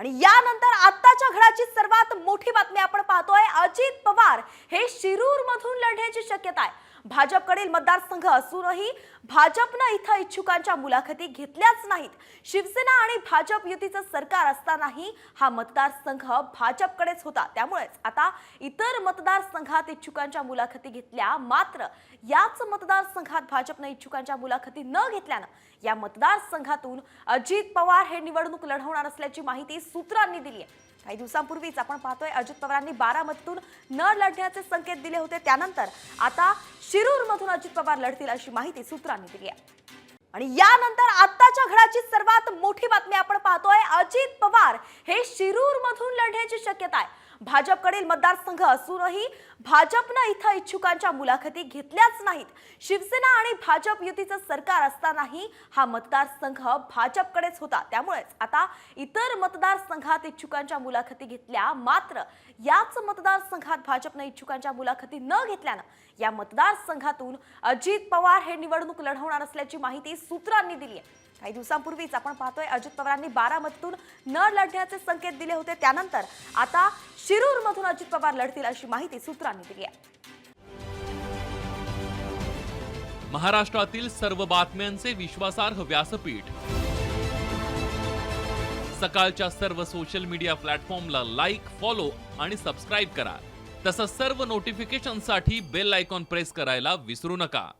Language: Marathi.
आणि यानंतर आत्ताच्या घडाची सर्वात मोठी बातमी आपण पाहतोय अजित पवार हे शिरूर मधून लढण्याची शक्यता आहे. भाजपकडील मतदारसंघ असूनही भाजपनं इथं इच्छुकांच्या मुलाखती घेतल्याच नाहीत. शिवसेना आणि भाजप युतीचं सरकार असतानाही हा मतदारसंघ भाजपकडेच होता. त्यामुळेच आता इतर मतदारसंघात इच्छुकांच्या मुलाखती घेतल्या. मात्र याच मतदारसंघात भाजपनं इच्छुकांच्या मुलाखती न घेतल्यानं या मतदारसंघातून अजित पवार हे निवडणूक लढवणार असल्याची माहिती सूत्रांनी दिली आहे काही दिवसांपूर्वीच आपण पाहतोय अजित पवारांनी बारामतीतून न लढण्याचे संकेत दिले होते. त्यानंतर आता शिरूर मधून अजित पवार लढतील अशी माहिती सूत्रांनी दिली आहे. आणि यानंतर आत्ताच्या घडाची सर्वात मोठी बातमी आपण पाहतोय. अजित पवार हे शिरूर मधून लढण्याची शक्यता आहे. भाजपकडील मतदारसंघ असूनही भाजपनं इथं इच्छुकांच्या मुलाखती घेतल्याच नाहीत. शिवसेना आणि भाजप युतीचं सरकार असतानाही हा मतदारसंघ भाजपकडेच होता. त्यामुळेच आता इतर मतदारसंघात इच्छुकांच्या मुलाखती घेतल्या. मात्र याच मतदारसंघात भाजपनं इच्छुकांच्या मुलाखती न घेतल्यानं या मतदारसंघातून अजित पवार हे निवडणूक लढवणार असल्याची माहिती सूत्रांनी दिली आहे. काही दिवसांपूर्वीच आपण पाहतोय अजित पवारांनी बारामतीतून न लढण्याचे संकेत दिले होते. त्यानंतर आता शिरूर मधून अजित पवार लढतील अशी माहिती सूत्रांनी दिली आहे. महाराष्ट्रातील सर्व बातम्यांचे विश्वासार्ह व्यासपीठ. सकाळच्या सर्व सोशल मीडिया प्लॅटफॉर्मला लाईक फॉलो आणि सबस्क्राईब करा. तसंच सर्व नोटिफिकेशनसाठी बेल आयकॉन प्रेस करायला विसरू नका.